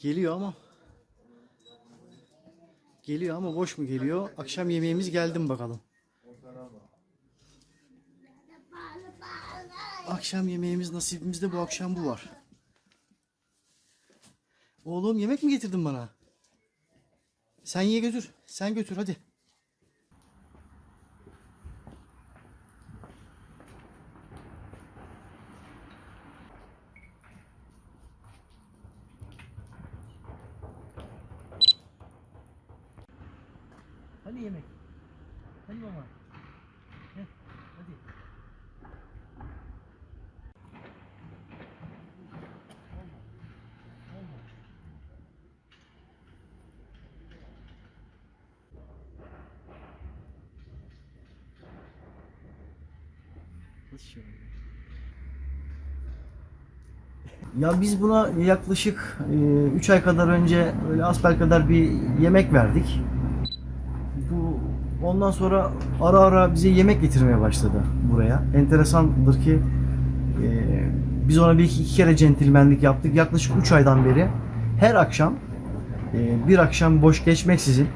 Geliyor ama. Geliyor ama boş mu geliyor? Akşam yemeğimiz geldi mi bakalım. Akşam yemeğimiz nasibimizde bu akşam bu var. Oğlum yemek mi getirdin bana? Sen ye götür. Sen götür hadi. Hadi yemek. Hadi mama. Gel. Hadi. Ya biz buna yaklaşık 3 ay kadar önce böyle asper kadar bir yemek verdik. Ondan sonra ara ara bize yemek getirmeye başladı buraya. Enteresandır ki e, biz ona bir iki, iki kere centilmenlik yaptık. Yaklaşık 3 aydan beri her akşam e, bir akşam boş geçmeksizin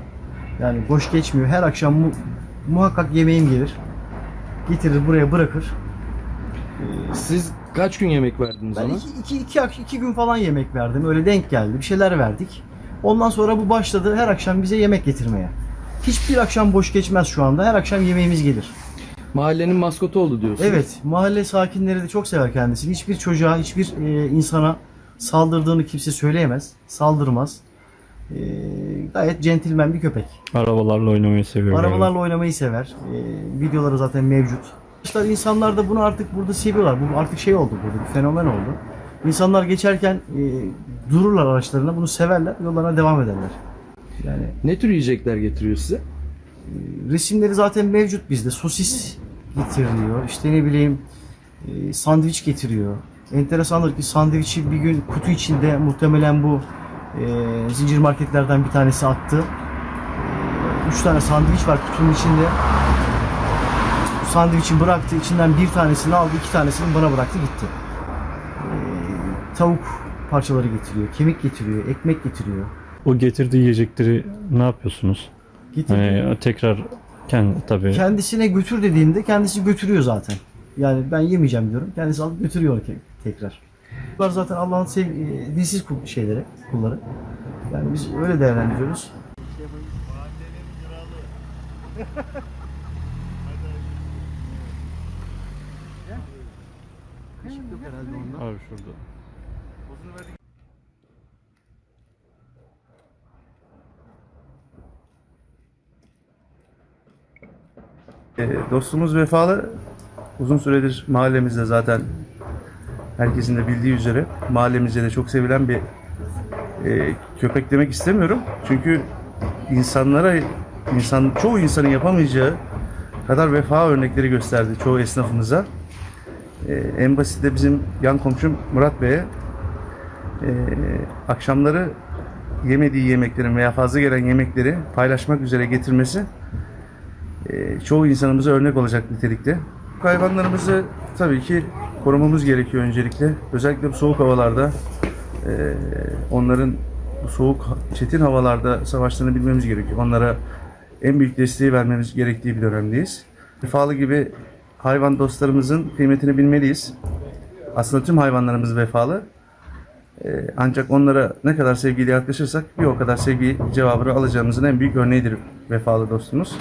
yani boş geçmiyor. Her akşam mu- muhakkak yemeğim gelir. Getirir buraya bırakır. Siz kaç gün yemek verdiniz Ben ona? iki, iki, iki, ak- iki gün falan yemek verdim. Öyle denk geldi. Bir şeyler verdik. Ondan sonra bu başladı her akşam bize yemek getirmeye. Hiçbir akşam boş geçmez şu anda. Her akşam yemeğimiz gelir. Mahallenin maskotu oldu diyorsunuz. Evet, mahalle sakinleri de çok sever kendisini. Hiçbir çocuğa, hiçbir e, insana saldırdığını kimse söyleyemez. Saldırmaz. E, gayet centilmen bir köpek. Arabalarla oynamayı seviyor. Arabalarla oynamayı sever. E, videoları zaten mevcut. İşte insanlar da bunu artık burada seviyorlar. Bu artık şey oldu burada, bir fenomen oldu. İnsanlar geçerken e, dururlar araçlarına, bunu severler, yollarına devam ederler. Yani Ne tür yiyecekler getiriyor size? resimleri zaten mevcut bizde. Sosis getiriliyor. İşte ne bileyim e, sandviç getiriyor. Enteresandır ki sandviçi bir gün kutu içinde muhtemelen bu e, zincir marketlerden bir tanesi attı. E, üç tane sandviç var kutunun içinde. Bu sandviçi bıraktı. içinden bir tanesini aldı. iki tanesini bana bıraktı gitti. E, tavuk parçaları getiriyor. Kemik getiriyor. Ekmek getiriyor. O getirdiği yiyecekleri ne yapıyorsunuz? Getirdiği- Hani tekrar kendi tabii. kendisine götür dediğimde kendisi götürüyor zaten. Yani ben yemeyeceğim diyorum. Kendisi alıp götürüyor ke- tekrar. Bunlar zaten Allah'ın sev e, dinsiz kul- şeyleri, kulları. Yani biz öyle değerlendiriyoruz. Abi şurada. E, dostumuz vefalı. Uzun süredir mahallemizde zaten herkesin de bildiği üzere mahallemizde de çok sevilen bir e, köpek demek istemiyorum. Çünkü insanlara insan çoğu insanın yapamayacağı kadar vefa örnekleri gösterdi çoğu esnafımıza. E, en basit de bizim yan komşum Murat Bey'e e, akşamları yemediği yemeklerin veya fazla gelen yemekleri paylaşmak üzere getirmesi e, çoğu insanımıza örnek olacak nitelikte. Hayvanlarımızı tabii ki korumamız gerekiyor öncelikle. Özellikle bu soğuk havalarda e, onların bu soğuk çetin havalarda savaştığını bilmemiz gerekiyor. Onlara en büyük desteği vermemiz gerektiği bir dönemdeyiz. Vefalı gibi hayvan dostlarımızın kıymetini bilmeliyiz. Aslında tüm hayvanlarımız vefalı. E, ancak onlara ne kadar sevgiyle yaklaşırsak bir o kadar sevgi cevabını alacağımızın en büyük örneğidir vefalı dostumuz.